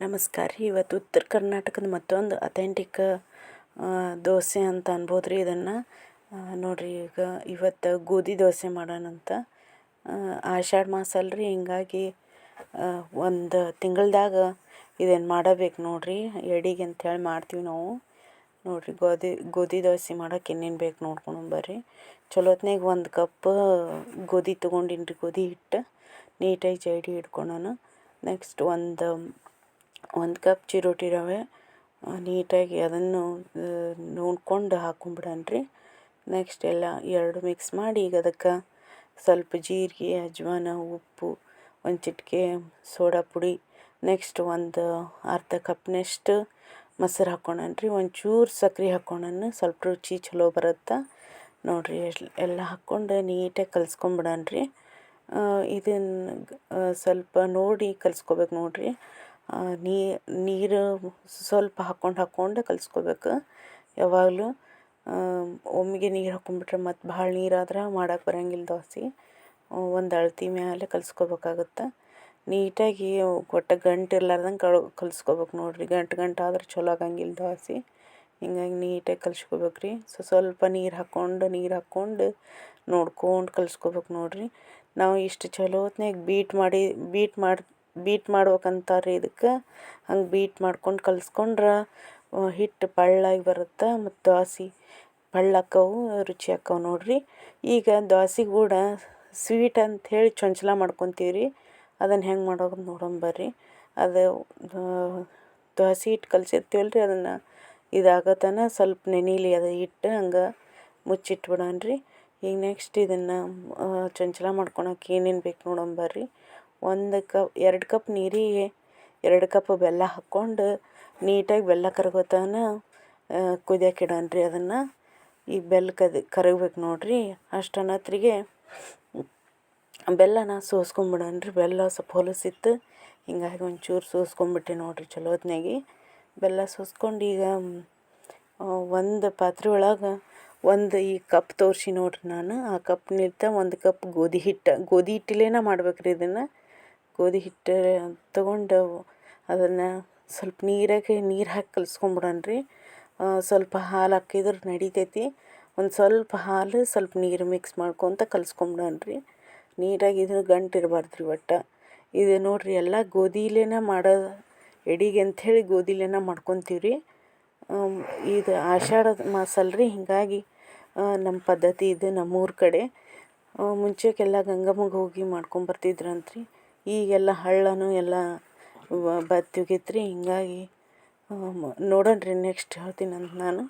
ನಮಸ್ಕಾರ ರೀ. ಇವತ್ತು ಉತ್ತರ ಕರ್ನಾಟಕದ ಮತ್ತೊಂದು ಅಥೆಂಟಿಕ್ ದೋಸೆ ಅಂತ ಅನ್ಬೋದು ರೀ ಇದನ್ನು ನೋಡಿರಿ ಈಗ ಇವತ್ತು ಗೋಧಿ ದೋಸೆ ಮಾಡೋಣಂತ ಆಷಾಢ ಮಾಸ ಅಲ್ರಿ. ಹಿಂಗಾಗಿ ಒಂದು ತಿಂಗಳ್ದಾಗ ಇದನ್ನು ಮಾಡಬೇಕು ನೋಡಿರಿ. ಎಡಿಗೆ ಅಂಥೇಳಿ ಮಾಡ್ತೀವಿ ನಾವು. ನೋಡಿರಿ ಗೋಧಿ ಗೋಧಿ ದೋಸೆ ಮಾಡೋಕೆ ಇನ್ನೇನು ಬೇಕು ನೋಡ್ಕೊಂಡು ಬರ್ರಿ. ಚಲೋ ಹೊತ್ನಾಗ ಒಂದು ಕಪ್ ಗೋಧಿ ತೊಗೊಂಡಿನ್ರಿ. ಗೋಧಿ ಹಿಟ್ಟು. ನೀಟಾಗಿ ಜೈಡಿ ಹಿಡ್ಕೊಂಡಾನ ನೆಕ್ಸ್ಟ್ ಒಂದು ಒಂದು ಕಪ್ ಚಿರೋಟಿ ರವೆ ನೀಟಾಗಿ ಅದನ್ನು ನೋಡ್ಕೊಂಡು ಹಾಕ್ಕೊಂಬಿಡೋಣ ರೀ ನೆಕ್ಸ್ಟ್ ಎಲ್ಲ ಎರಡು ಮಿಕ್ಸ್ ಮಾಡಿ ಈಗ ಅದಕ್ಕೆ ಸ್ವಲ್ಪ ಜೀರಿಗೆ, ಅಜ್ವಾನ, ಉಪ್ಪು, ಒಂದು ಚಿಟಿಕೆ ಸೋಡಾ ಪುಡಿ. ನೆಕ್ಸ್ಟ್ ಒಂದು ಅರ್ಧ ಕಪ್ನಷ್ಟು ಮೊಸರು ಹಾಕ್ಕೊಂಡೇನಿ ರೀ ಒಂಚೂರು ಸಕ್ರೆ ಹಾಕ್ಕೊಂಡೇನಿ ಸ್ವಲ್ಪ ರುಚಿ ಚಲೋ ಬರುತ್ತೆ. ನೋಡಿರಿ ಎಲ್ಲ ಹಾಕ್ಕೊಂಡು ನೀಟಾಗಿ ಕಲ್ಸ್ಕೊಂಬಿಡೋಣ ರೀ ಇದನ್ನು ಸ್ವಲ್ಪ ನೋಡಿ ಕಲ್ಸ್ಕೊಬೇಕು ನೋಡಿರಿ. ನೀರು ಸ್ವಲ್ಪ ಹಾಕ್ಕೊಂಡು ಹಾಕ್ಕೊಂಡು ಕಲ್ಸ್ಕೊಬೇಕು. ಯಾವಾಗಲೂ ಒಮ್ಮೆಗೆ ನೀರು ಹಾಕೊಂಡ್ಬಿಟ್ರೆ ಮತ್ತು ಭಾಳ ನೀರಾದ್ರೆ ಮಾಡಕ್ಕೆ ಬರಂಗಿಲ್ಲ ದೋಸೆ ಒಂದು ಅಳತಿ ಮೇಲೆ ಕಲ್ಸ್ಕೊಬೇಕಾಗತ್ತೆ. ನೀಟಾಗಿ ಕೊಟ್ಟ ಗಂಟು ಇರ್ಲಾರ್ದಂಗೆ ಕಲ್ಸ್ಕೊಬೇಕು ನೋಡಿರಿ. ಗಂಟು ಗಂಟು ಆದ್ರೆ ಚಲೋ ಆಗಂಗಿಲ್ಲ ದೋಸೆ ಹಿಂಗಾಗಿ ನೀಟಾಗಿ ಕಲ್ಸ್ಕೊಬೇಕು ರೀ ಸೊ, ಸ್ವಲ್ಪ ನೀರು ಹಾಕ್ಕೊಂಡು ನೀರು ಹಾಕ್ಕೊಂಡು ನೋಡ್ಕೊಂಡು ಕಲ್ಸ್ಕೊಬೇಕು ನೋಡಿರಿ. ನಾವು ಇಷ್ಟು ಚಲೋ ಹೊತ್ನಾಗ ಬೀಟ್ ಮಾಡಿ ಬೀಟ್ ಮಾಡಿ ಬೀಟ್ ಮಾಡ್ಬೇಕಂತಾರೆ ಇದಕ್ಕೆ. ಹಂಗೆ ಬೀಟ್ ಮಾಡ್ಕೊಂಡು ಕಲ್ಸ್ಕೊಂಡ್ರೆ ಹಿಟ್ಟು ಪಳ್ಳಾಗಿ ಬರುತ್ತೆ ಮತ್ತು ದೋಸೆ ಪಳ್ಳಕ್ಕವು ರುಚಿ ಆಕ್ಕವು ನೋಡಿರಿ. ಈಗ ದೋಸೆ ಕೂಡ ಸ್ವೀಟ್ ಅಂಥೇಳಿ ಚೊಂಚಲ ಮಾಡ್ಕೊತೀವಿ ರೀ ಅದನ್ನು ಹೆಂಗೆ ಮಾಡೋದು ನೋಡೋಣ ಬರ್ರಿ. ಅದು ದೋಸೆ ಹಿಟ್ಟು ಕಲ್ಸಿರ್ತೀವಲ್ಲ ರೀ ಅದನ್ನು. ಇದಾಗತನ ಸ್ವಲ್ಪ ನೆನೀಲಿ ಅದು ಹಿಟ್ಟು ಹಂಗೆ ಮುಚ್ಚಿಟ್ಬಿಡೋಣ ರೀ ಈಗ ನೆಕ್ಸ್ಟ್ ಇದನ್ನು ಚೊಂಚಲ ಮಾಡ್ಕೊಳಕ್ಕೆ ಏನೇನು ಬೇಕು ನೋಡೋಣ ಬರ್ರಿ. ಒಂದು ಕಪ್, ಎರಡು ಕಪ್ ನೀರಿಗೆ ಎರಡು ಕಪ್ ಬೆಲ್ಲ ಹಾಕ್ಕೊಂಡು ನೀಟಾಗಿ ಬೆಲ್ಲ ಕರಗೋ ತನ ಕುದಿಯಕ್ಕೆ ಇಡೋಣ ರೀ ಅದನ್ನು. ಈ ಬೆಲ್ಲ ಕದಿ, ಕರಗ್ಬೇಕು ನೋಡಿರಿ. ಅಷ್ಟನ್ನತ್ರಿಗೆ ಬೆಲ್ಲನ ಸೋಸ್ಕೊಂಬಿಡೋಣ ರೀ ಬೆಲ್ಲ ಸ್ವಲ್ಪ ಹೊಲಸಿತ್ತು. ಹಿಂಗಾಗಿ ಒಂಚೂರು ಸೋಸ್ಕೊಂಬಿಟ್ಟೆ ನೋಡಿರಿ ಚಲೋ ಹೊತ್ತಿನಾಗಿ ಬೆಲ್ಲ ಸೋಸ್ಕೊಂಡು ಈಗ ಒಂದು ಪಾತ್ರೆ ಒಳಗೆ ಒಂದು ಈ ಕಪ್ ತೋರಿಸಿ ನೋಡಿರಿ ನಾನು. ಆ ಕಪ್ನಿಂದ ಒಂದು ಕಪ್ ಗೋಧಿ ಹಿಟ್ಟು. ಗೋಧಿ ಹಿಟ್ಟಿಲೇನ ಮಾಡ್ಬೇಕು ರೀ ಇದನ್ನು. ಗೋಧಿ ಹಿಟ್ಟು ತೊಗೊಂಡು ಅದನ್ನು ಸ್ವಲ್ಪ ನೀರಾಗೆ ನೀರು ಹಾಕಿ ಕಲಸ್ಕೊಂಬಿಡೋಣ ರೀ. ಸ್ವಲ್ಪ ಹಾಲು ಹಾಕಿದ್ರೆ ನಡಿತೈತಿ. ಒಂದು ಸ್ವಲ್ಪ ಹಾಲು ಸ್ವಲ್ಪ ನೀರು ಮಿಕ್ಸ್ ಮಾಡ್ಕೊತ ಕಲಸ್ಕೊಂಬಿಡೋಣ ರೀ. ನೀರಾಗಿ ಇದು ಗಂಟು ಇರಬಾರ್ದು ರೀ ಒಟ್ಟು. ಇದು ನೋಡಿರಿ, ಎಲ್ಲ ಗೋಧಿಲೇನ ಮಾಡೋ ಎಡಿಗೆ ಅಂಥೇಳಿ ಗೋಧಿಲೇನ ಮಾಡ್ಕೊತೀವಿ ರೀ. ಇದು ಆಷಾಢದ ಮಾಸಲ್ಲ ರೀ, ಹೀಗಾಗಿ ನಮ್ಮ ಪದ್ಧತಿ ಇದು ನಮ್ಮೂರ ಕಡೆ. ಮುಂಚೆಗೆಲ್ಲ ಗಂಗಮ್ಮಗೆ ಹೋಗಿ ಮಾಡ್ಕೊಂಬರ್ತಿದ್ರಂತ್ರಿ. ಈಗೆಲ್ಲ ಹಳ್ಳನೂ ಎಲ್ಲ ಬತ್ತಿಗಿತ್ರಿ ರೀ ಹಿಂಗಾಗಿ ನೋಡೋಣ ರೀ ನೆಕ್ಸ್ಟ್ ಹೇಳ್ತೀನಂತ ನಾನು.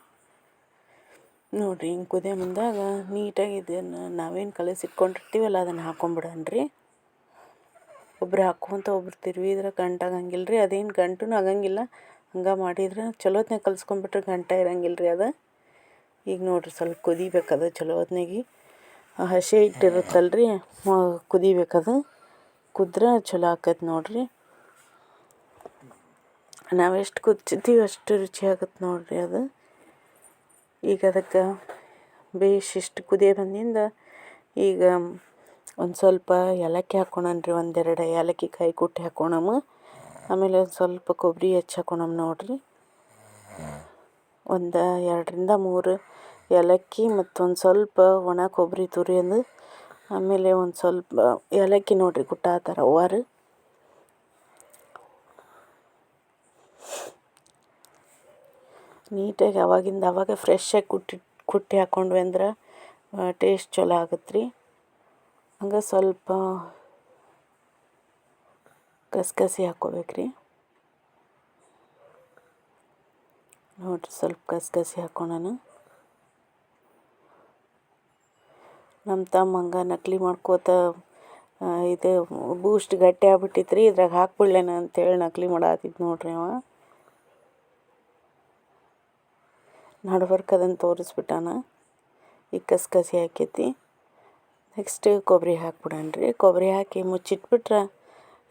ನೋಡಿರಿ, ಹಿಂಗೆ ಕುದಿಯೋ ಮುಂದಾಗ ನೀಟಾಗಿ ಇದನ್ನು ನಾವೇನು ಕಲಸಿಟ್ಕೊಂಡಿರ್ತೀವಲ್ಲ, ಅದನ್ನು ಹಾಕ್ಕೊಂಬಿಡೋಣ ರೀ ಒಬ್ರು ಹಾಕೊಂತ ಒಬ್ರು ತಿರುವಿದ್ರೆ ಗಂಟು ಆಗಂಗಿಲ್ಲ ರೀ ಅದೇನು ಗಂಟೂ ಆಗಂಗಿಲ್ಲ. ಹಂಗೆ ಮಾಡಿದ್ರೆ ಚಲೋತ್ನಾಗ ಕಲ್ಸ್ಕೊಂಬಿಟ್ರೆ ಗಂಟ ಇರಂಗಿಲ್ಲ ರೀ ಅದು. ಈಗ ನೋಡಿರಿ, ಸ್ವಲ್ಪ ಕುದಿಬೇಕದು ಚಲೋ ಹೊತ್ನಾಗೆ ಹಸಿ ಹಿಟ್ಟಿರುತ್ತಲ್ರಿ ಕುದಿಬೇಕದು. ಕುದ್ರೆ ಚಲೋ ಆಕೈತೆ ನೋಡಿರಿ. ನಾವು ಎಷ್ಟು ಅಷ್ಟು ರುಚಿ ಆಗತ್ತೆ ನೋಡಿರಿ ಅದು. ಈಗ ಅದಕ್ಕೆ ಬೇಸ್ ಇಷ್ಟು ಕುದಿಯ ಬಂದಿಂದ ಈಗ ಒಂದು ಸ್ವಲ್ಪ ಏಲಕ್ಕಿ ರೀ, ಒಂದೆರಡು ಏಲಕ್ಕಿ ಕಾಯಿ ಕುಟ್ಟಿ ಹಾಕ್ಕೊಳಮ ಆಮೇಲೆ ಒಂದು ಸ್ವಲ್ಪ ಕೊಬ್ಬರಿ ಹೆಚ್ಚು ಹಾಕ್ಕೊಳಮ್ ನೋಡಿರಿ. ಒಂದು ಎರಡರಿಂದ ಮೂರು ಏಲಕ್ಕಿ ಮತ್ತು ಒಂದು ಸ್ವಲ್ಪ ಒಣ ಕೊಬ್ಬರಿ ತುರಿಯೋದು ಆಮೇಲೆ ಒಂದು ಸ್ವಲ್ಪ, ಏಲಕ್ಕಿ ನೋಡಿರಿ ಥರ ಅವ್ವಾರು ನೀಟಾಗಿ ಅವಾಗಿಂದ ಅವಾಗ ಫ್ರೆಶ್ಶಾಗಿ ಕುಟ್ಟಿ ಕುಟ್ಟಿ ಹಾಕ್ಕೊಂಡ್ವಿ ಅಂದ್ರೆ ಟೇಸ್ಟ್ ಚಲೋ ಆಗತ್ತೆ ರೀ ಹಂಗೆ ಸ್ವಲ್ಪ ಕಸಕಸಿ ಹಾಕ್ಕೋಬೇಕು ರೀ ನೋಡಿರಿ ಸ್ವಲ್ಪ ಕಸ್ಕಸಿ ಹಾಕ್ಕೊಳೋಣ ನಮ್ಮ ತಮ್ಮ ಹಂಗೆ ನಕಲಿ ಮಾಡ್ಕೋತ ಇದು ಬೂಸ್ಟ್ ಗಟ್ಟಿ ಆಗ್ಬಿಟ್ಟಿತ್ತು ರೀ ಇದ್ರಾಗ ಹಾಕ್ಬಿಡ್ಲೇನ ಅಂತೇಳಿ ನಕಲಿ ಮಾಡಾತಿದ್ದು ನೋಡಿರಿ ಅವ. ನಡ್ಬರ್ಕ್ ಅದನ್ನು ತೋರಿಸ್ಬಿಟ್ಟಾನ ಈಗ ಕಸ್ಕಸಿ ಹಾಕೈತಿ. ನೆಕ್ಸ್ಟ್ ಕೊಬ್ಬರಿ ಹಾಕ್ಬಿಡೋಣ ರೀ ಕೊಬ್ಬರಿ ಹಾಕಿ ಮುಚ್ಚಿಟ್ಬಿಟ್ರೆ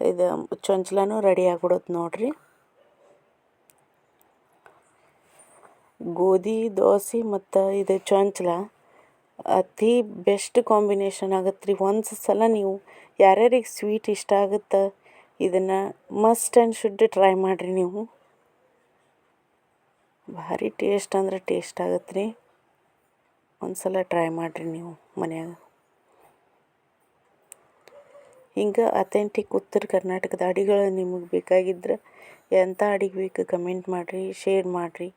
ಇದು ಚೊಂಚ್ಲನೂ ರೆಡಿ ಆಗ್ಬಿಡುತ್ತೆ ನೋಡಿರಿ. ಗೋಧಿ, ದೋಸೆ ಮತ್ತು ಇದು ಚೊಂಚ್ಲ. ಅತಿ ಬೆಸ್ಟ್ ಕಾಂಬಿನೇಷನ್ ಆಗತ್ತೆ ರೀ. ಒಂದು ಸಲ ನೀವು ಯಾರ್ಯಾರಿಗೆ ಸ್ವೀಟ್ ಇಷ್ಟ ಆಗುತ್ತೆ, ಇದನ್ನು ಮಸ್ಟ್ ಆ್ಯಂಡ್ ಶುಡ್ ಟ್ರೈ ಮಾಡಿರಿ ನೀವು. ಭಾರಿ ಟೇಸ್ಟ್ ಅಂದ್ರೆ ಟೇಸ್ಟ್ ಆಗತ್ತೆ ರೀ. ಒಂದು ಸಲ ಟ್ರೈ ಮಾಡಿರಿ ನೀವು ಮನ್ಯಾಗ. ಹಿಂಗೆ ಅಥೆಂಟಿಕ್ ಉತ್ತರ ಕರ್ನಾಟಕದ ಅಡಿಗಳು ನಿಮಗೆ ಬೇಕಾಗಿದ್ರೆ ಎಂಥ ಅಡಿಗೆ ಬೇಕು ಕಮೆಂಟ್ ಮಾಡಿರಿ, ಶೇರ್ ಮಾಡಿರಿ,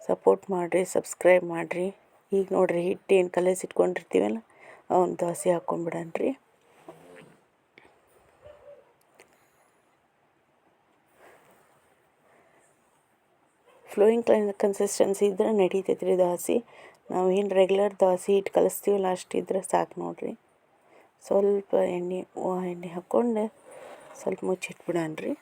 ಸಪೋರ್ಟ್ ಮಾಡಿರಿ, ಸಬ್ಸ್ಕ್ರೈಬ್ ಮಾಡಿರಿ. ಈಗ ನೋಡಿರಿ ಹಿಟ್ಟು ಏನು ಕಲಸಿ ಇಟ್ಕೊಂಡಿರ್ತೀವಲ್ಲ ಅವನ್ನ ದೋಸೆ ಹಾಕ್ಕೊಂಬಿಡಣ್ರಿ ಫ್ಲೋಯಿಂಗ್ ಕನ್ಸಿಸ್ಟೆನ್ಸಿ ಇದ್ರೆ ನಡೀತೈತೆ ರೀ ದೋಸೆ ನಾವು ಏನು ರೆಗ್ಯುಲರ್ ದೋಸೆ ಹಿಟ್ಟು ಕಲಿಸ್ತೀವಲ್ಲ ಅಷ್ಟಿದ್ರೆ ಸಾಕು ನೋಡಿರಿ. ಸ್ವಲ್ಪ ಎಣ್ಣೆ ಎಣ್ಣೆ ಹಾಕ್ಕೊಂಡು ಸ್ವಲ್ಪ ಮುಚ್ಚಿಟ್ಬಿಡಣ್ರಿ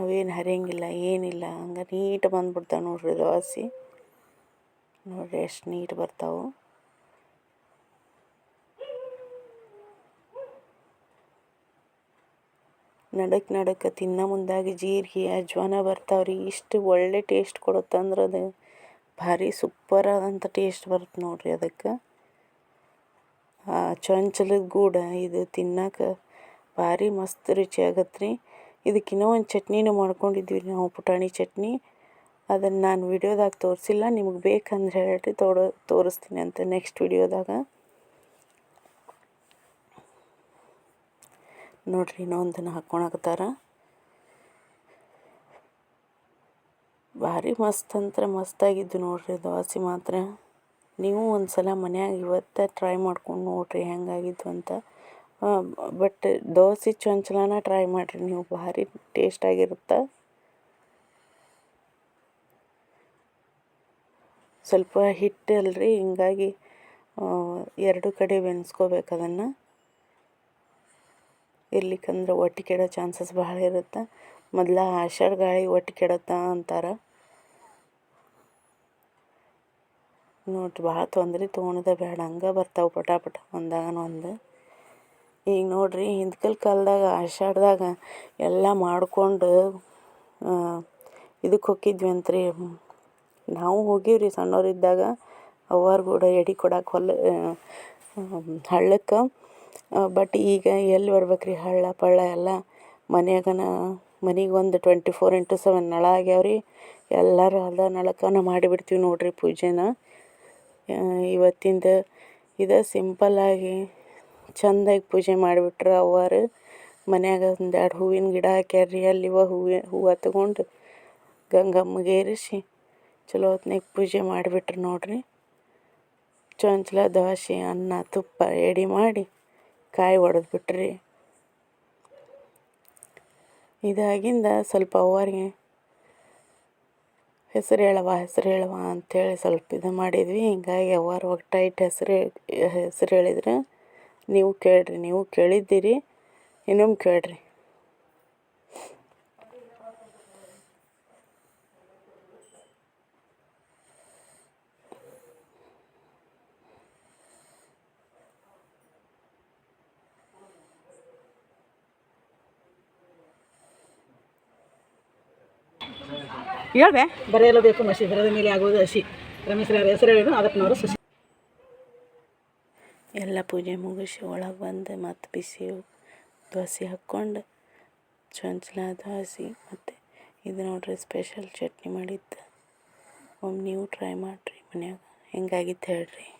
ಅವೇನು ಹರಿಯಂಗಿಲ್ಲ, ಏನಿಲ್ಲ. ಹಂಗೆ ನೀಟ್ ಬಂದ್ಬಿಡ್ತಾವೆ ನೋಡ್ರಿ ದೋಸೆ. ನೋಡ್ರಿ ಎಷ್ಟು ನೀಟ್ ಬರ್ತಾವೆ. ನಡಕ್ ನಡಕ್ಕೆ ತಿನ್ನೋ ಮುಂದಾಗಿ ಜೀರಿಗೆ ಅಜ್ವಾನ ಬರ್ತಾವೆ ರೀ ಇಷ್ಟು ಒಳ್ಳೆ ಟೇಸ್ಟ್ ಕೊಡುತ್ತಂದ್ರೆ ಅದು ಭಾರಿ ಸೂಪರ್ ಆದಂಥ ಟೇಸ್ಟ್ ಬರುತ್ತೆ ನೋಡ್ರಿ ಅದಕ್ಕೆ. ಚೊಂಚಲದ ಗೂಡ ಇದು ತಿನ್ನಕ್ಕೆ ಭಾರಿ ಮಸ್ತ್ ರುಚಿ ಆಗತ್ತೆ ರೀ ಇದಕ್ಕಿನ್ನೂ ಒಂದು ಚಟ್ನಿನೂ ಮಾಡ್ಕೊಂಡಿದ್ವಿ ನಾವು, ಪುಟಾಣಿ ಚಟ್ನಿ. ಅದನ್ನು ನಾನು ವಿಡಿಯೋದಾಗ ತೋರಿಸಿಲ್ಲ, ನಿಮಗೆ ಬೇಕಂದ್ರೆ ಹೇಳ್ರಿ, ತೋಡ, ತೋರಿಸ್ತೀನಿ ಅಂತ ನೆಕ್ಸ್ಟ್ ವಿಡಿಯೋದಾಗ. ನೋಡ್ರಿ, ಇನ್ನೊಂದನ್ನು ಹಾಕ್ಕೊಳಕತ್ತಾರ ಭಾರಿ ಮಸ್ತ್ ಅಂದ್ರೆ ಮಸ್ತಾಗಿದ್ದು ನೋಡ್ರಿ, ದೋಸೆ ಮಾತ್ರ. ನೀವು ಒಂದು ಸಲ ಮನ್ಯಾಗ ಇವತ್ತೇ ಟ್ರೈ ಮಾಡ್ಕೊಂಡು ನೋಡ್ರಿ ಹೆಂಗಾಗಿದ್ದು ಅಂತ. ಬಟ್ ದೋಸೆ ಚೊಂಚಲನ ಟ್ರೈ ಮಾಡಿರಿ, ನೀವು ಭಾರಿ ಟೇಸ್ಟಾಗಿರುತ್ತೆ ಸ್ವಲ್ಪ ಹಿಟ್ಟು ಅಲ್ರಿ, ಹಿಂಗಾಗಿ ಎರಡು ಕಡೆ ಬೆನ್ಸ್ಕೋಬೇಕು ಅದನ್ನು. ಇರ್ಲಿಕ್ಕಂದ್ರೆ ಒಟ್ಟು ಕೆಡೋ ಚಾನ್ಸಸ್ ಭಾಳ ಇರುತ್ತೆ? ಮೊದಲ ಆಷಾಢ ಗಾಳಿ ಒಟ್ಟು ಕೆಡತ್ತ ಅಂತಾರೆ. ನೋಡ್ರಿ, ಭಾಳ ತೊಂದರೆ ತೊಗೊಳೋದೇ ಬೇಡ ಹಂಗೆ ಬರ್ತಾವೆ ಪಟ ಪಟ ಒಂದಾಗನ ಒಂದು ಈಗ ನೋಡಿರಿ ಹಿಂದ್ಕಲ್ ಕಾಲದಾಗ ಆಷಾಢದಾಗ ಎಲ್ಲ ಮಾಡಿಕೊಂಡು ಇದಕ್ಕೆ ಹೋಗಿದ್ವಿ ಅಂತ್ರಿ. ನಾವು ಹೋಗಿವ್ರಿ ಸಣ್ಣವರಿದ್ದಾಗ ಅವ್ವಾರು ಕೂಡ ಎಡೆ ಕೊಡಕ್ಕೆ ಹೊಲ ಹಳ್ಳಕ್ಕೆ. ಬಟ್ ಈಗ ಎಲ್ಲಿ ಬರ್ಬೇಕ್ರಿ ಹಳ್ಳ, ಪಳ್ಳ ಎಲ್ಲ ಮನೆಯಾಗನ ಮನೆಗೆ ಒಂದು ಟ್ವೆಂಟಿ ಫೋರ್ ಇಂಟು ಸೆವೆನ್ ನಳ ಆಗ್ಯಾವ್ರಿ. ಎಲ್ಲರೂ ಅದ ನಳಕನ ಮಾಡಿಬಿಡ್ತೀವಿ ನೋಡಿರಿ ಪೂಜೆನ. ಇವತ್ತಿಂದ ಇದು ಸಿಂಪಲ್ಲಾಗಿ ಚೆಂದಾಗಿ ಪೂಜೆ ಮಾಡಿಬಿಟ್ರು ಅವ್ವಾರು. ಮನ್ಯಾಗ ಒಂದೆರಡು ಹೂವಿನ ಗಿಡ ಹಾಕ್ಯಾರ್ರಿ ಅಲ್ಲಿವ ಹೂವು ಹೂವು ತಗೊಂಡು ಗಂಗಮ್ಮಗೆ ಏರಿಸಿ ಚಲೋ ಹೊತ್ನಾಗ ಪೂಜೆ ಮಾಡಿಬಿಟ್ರು ನೋಡಿರಿ. ಚೊಂಚಲ ದೋಸೆ ಅನ್ನ, ತುಪ್ಪ ಎಡಿ ಮಾಡಿ ಕಾಯಿ ಒಡೆದು ಬಿಟ್ರಿ ಇದಾಗಿಂದ ಸ್ವಲ್ಪ ಅವ್ವಾರಿಗೆ ಹೆಸರು ಹೇಳವ ಹೆಸರು ಹೇಳವ ಅಂಥೇಳಿ ಸ್ವಲ್ಪ ಇದು ಮಾಡಿದ್ವಿ. ಹಿಂಗಾಗಿ ಅವ್ವಾರು ಒಟ್ಟಾಯ್ತು ಹೆಸರು ಹೆಸರು ಹೇಳಿದ್ರೆ. ನೀವು ಕೇಳಿರಿ, ನೀವು ಕೇಳಿದ್ದೀರಿ, ಇನ್ನೊಮ್ಮೆ ಕೇಳಿರಿ. ಹೇಳ್ದೆ ಬರೆಯಲು ಬೇಕು ಮಸಿ ಬರೆದ ಮೇಲೆ ಆಗುವುದು ಹಸಿ. ರಮೇಶ್ರ ಹೆಸರು ಹೇಳಿದ್ರು ಅದಪ್ಪನವರು ಸಸಿ. ಎಲ್ಲ ಪೂಜೆ ಮುಗಿಸಿ ಒಳಗೆ ಬಂದು ಮತ್ತು ಬಿಸಿ ದೋಸೆ ಹಾಕ್ಕೊಂಡು ಚೊಂಚಲ ದೋಸೆ ಮತ್ತು ಇದು ನೋಡ್ರಿ ಸ್ಪೆಷಲ್ ಚಟ್ನಿ ಮಾಡಿದ್ದು. ಒಮ್ಮೆ ನೀವು ಟ್ರೈ ಮಾಡಿರಿ ಮನ್ಯಾಗ. ಹೆಂಗಾಗಿತ್ತು ಹೇಳ್ರಿ?